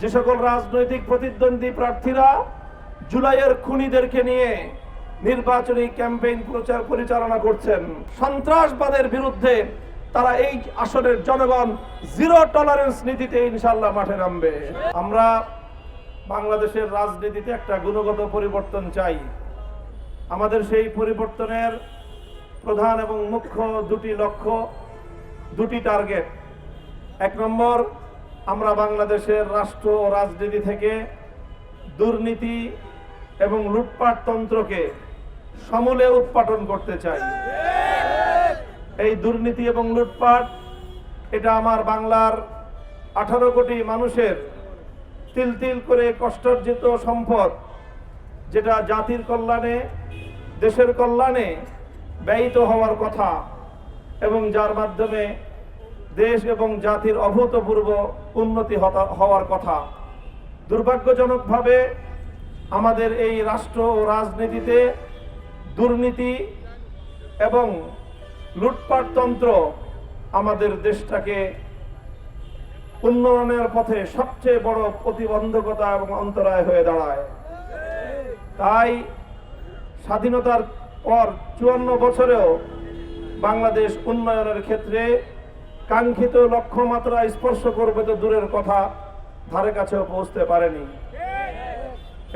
যে সকল রাজনৈতিক প্রতিদ্বন্দ্বী প্রার্থীরা জুলাইয়ের খুনিদেরকে নিয়ে নির্বাচনী ক্যাম্পেইন প্রচার পরিচালনা করছেন, সন্ত্রাসবাদের বিরুদ্ধে তারা এই আসনের জনগণ জিরো টলারেন্স নীতিতে ইনশাল্লাহ মাঠে নামবে। আমরা বাংলাদেশের রাজনীতিতে একটা গুণগত পরিবর্তন চাই। আমাদের সেই পরিবর্তনের প্রধান এবং মুখ্য দুটি লক্ষ্য, দুটি টার্গেট। এক নম্বর আমরা বাংলাদেশের রাষ্ট্র ও রাজনীতি থেকে দুর্নীতি এবং লুটপাট তন্ত্রকে সমূলে উৎপাটন করতে চাই। এই দুর্নীতি এবং লুটপাট, এটা আমার বাংলার আঠারো কোটি মানুষের তিল তিল করে কষ্টার্জিত সম্পদ, যেটা জাতির কল্যাণে, দেশের কল্যাণে ব্যয়িত হওয়ার কথা এবং যার মাধ্যমে দেশ এবং জাতির অভূতপূর্ব উন্নতি হওয়ার কথা। দুর্ভাগ্যজনকভাবে আমাদের এই রাষ্ট্র ও রাজনীতিতে দুর্নীতি এবং লুটপাটতন্ত্র আমাদের দেশটাকে উন্নয়নের পথে সবচেয়ে বড় প্রতিবন্ধকতা এবং অন্তরায় হয়ে দাঁড়ায়। তাই স্বাধীনতার পর চুয়ান্ন বছরেও বাংলাদেশ উন্নয়নের ক্ষেত্রে কাঙ্ক্ষিত লক্ষ্যমাত্রা স্পর্শ করবে তো দূরের কথা, ধারে কাছেও পৌঁছতে পারেনি।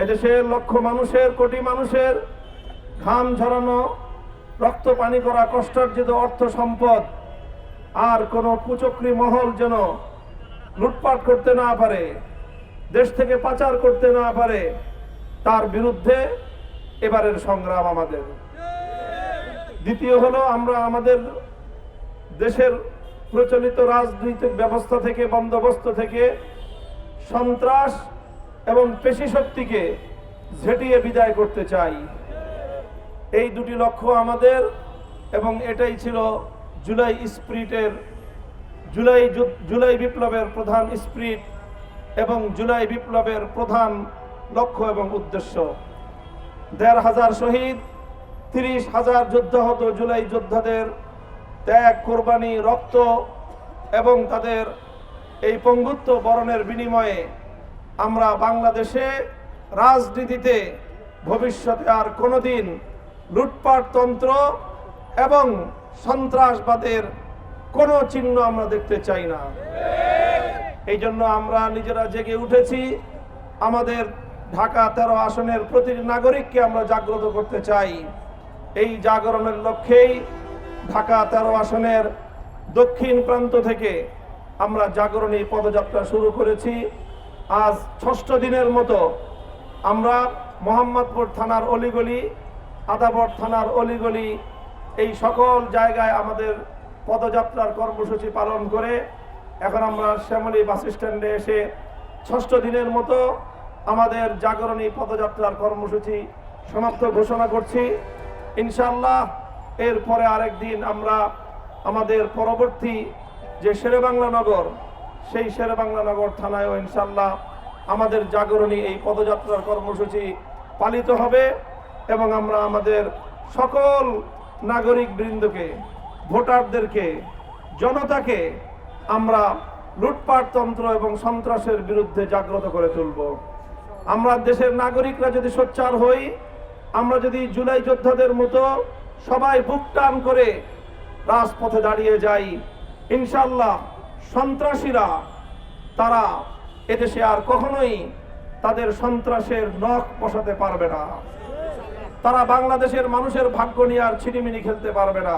এদেশের লক্ষ মানুষের, কোটি মানুষের ঘাম ঝরানো, রক্ত পানি করা কষ্টার্জিত অর্থ সম্পদ, আর কোনো কুচক্রি মহল যেন লুটপাট করতে না পারে, দেশ থেকে পাচার করতে না পারে, তার বিরুদ্ধে এবারের সংগ্রাম আমাদের। দ্বিতীয় হলো আমরা আমাদের দেশের প্রচলিত রাজনৈতিক ব্যবস্থা থেকে, বন্দোবস্ত থেকে সন্ত্রাস এবং পেশি শক্তিকে ঝেঁটিয়ে বিদায় করতে চাই। এই দুটি লক্ষ্য আমাদের এবং এটাই ছিল জুলাই স্প্রিটের, জুলাই জুলাই বিপ্লবের প্রধান স্প্রিট এবং জুলাই বিপ্লবের প্রধান লক্ষ্য এবং উদ্দেশ্য। দেড় হাজার শহীদ, তিরিশ হাজার যোদ্ধাহত জুলাই যোদ্ধাদের ত্যাগ, কোরবানি, রক্ত এবং তাদের এই পঙ্গুত্ব বরণের বিনিময়ে আমরা বাংলাদেশে রাজনীতিতে ভবিষ্যতে আর কোনোদিন লুটপাট তন্ত্র এবং সন্ত্রাসবাদের কোনো চিহ্ন আমরা দেখতে চাই না। এই জন্য আমরা নিজেরা জেগে উঠেছি। আমাদের ঢাকা তেরো আসনের প্রতিটি নাগরিককে আমরা জাগ্রত করতে চাই। এই জাগরণের লক্ষ্যেই ঢাকা তেরো আসনের দক্ষিণ প্রান্ত থেকে আমরা জাগরণী পদযাত্রা শুরু করেছি। আজ ষষ্ঠ দিনের মতো আমরা মোহাম্মদপুর থানার অলিগলি, আদাবর থানার অলিগলি এই সকল জায়গায় আমাদের পদযাত্রার কর্মসূচি পালন করে এখন আমরা শ্যামলী বাস স্ট্যান্ডে এসে ষষ্ঠ দিনের মতো আমাদের জাগরণী পদযাত্রার কর্মসূচি সমাপ্ত ঘোষণা করছি। ইনশাল্লাহ এরপরে আরেকদিন আমরা আমাদের পরবর্তী যে শেরেবাংলা নগর সেই শেরেবাংলা নগর থানায়ও ইনশাল্লাহ আমাদের জাগরণী এই পদযাত্রার কর্মসূচি পালিত হবে এবং আমরা আমাদের সকল নাগরিক বৃন্দকে ভোটারদেরকে, জনতাকে আমরা লুটপাটতন্ত্র এবং সন্ত্রাসের বিরুদ্ধে জাগ্রত করে তুলব। আমরা দেশের নাগরিকরা যদি সোচ্চার হই, আমরা যদি জুলাই যোদ্ধাদের মতো সবাই বুক টান করে রাজপথে দাঁড়িয়ে যাই। ইনশাল্লাহ সন্ত্রাসীরা, তারা এদেশে আর কখনোই তাদের সন্ত্রাসের নখ বসাতে পারবে না। তারা বাংলাদেশের মানুষের ভাগ্য নিয়ে আর ছিনিমিনি খেলতে পারবে না।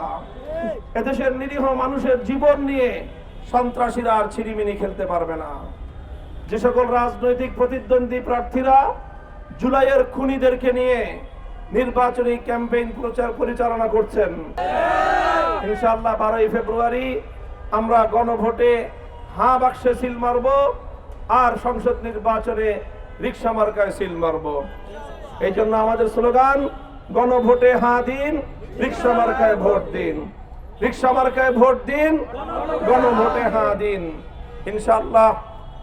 এদেশের নিরীহ মানুষের জীবন নিয়ে সন্ত্রাসীরা আর ছিনিমিনি খেলতে পারবে না। যে সকল রাজনৈতিক প্রতিদ্বন্দ্বী প্রার্থীরা জুলাইয়ের খুনিদেরকে নিয়ে নির্বাচনী ক্যাম্পেইন প্রচার পরিচালনা করছেন। ইনশাআল্লাহ বারোই ফেব্রুয়ারি আমরা গণভোটে হা বাক্সে সিল মারব আর সংসদ নির্বাচনে রিক্সা মার্কায় সিল মারব। এই জন্য আমাদের স্লোগান, গণভোটে হা দিন, রিক্সা মার্কায় ভোট দিন। রিক্সা মার্কায় ভোট দিন, গণভোটে হা দিন। ইনশাআল্লাহ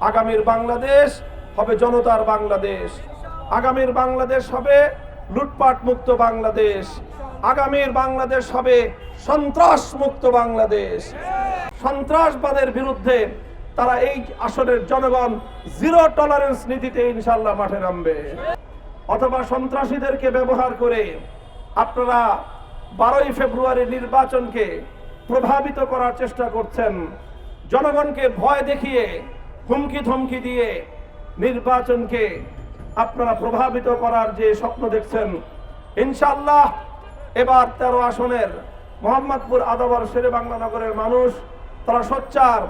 আগামীর বাংলাদেশ হবে জনতার বাংলাদেশ। আগামীর বাংলাদেশ হবে লুটপাট মুক্ত বাংলাদেশ। আগামীর বাংলাদেশ হবে সন্ত্রাস মুক্ত বাংলাদেশ। সন্ত্রাসবাদের বিরুদ্ধে তারা এই আসনের জনগণ জিরো টলারেন্স নীতিতে ইনশাল্লাহ মাঠে নামবে। অথবা সন্ত্রাসীদেরকে ব্যবহার করে আপনারা বারোই ফেব্রুয়ারি নির্বাচনকে প্রভাবিত করার চেষ্টা করছেন। জনগণকে ভয় দেখিয়ে হুমকি ধমকি দিয়ে নির্বাচনকে আপনারা প্রভাবিত করার যে স্বপ্ন দেখছেন ইনশাল্লাহ এবার তেরো আসনের মোহাম্মদপুর আদাবার শেরে বাংলা নগরের মানুষ, তারা সোচ্চার।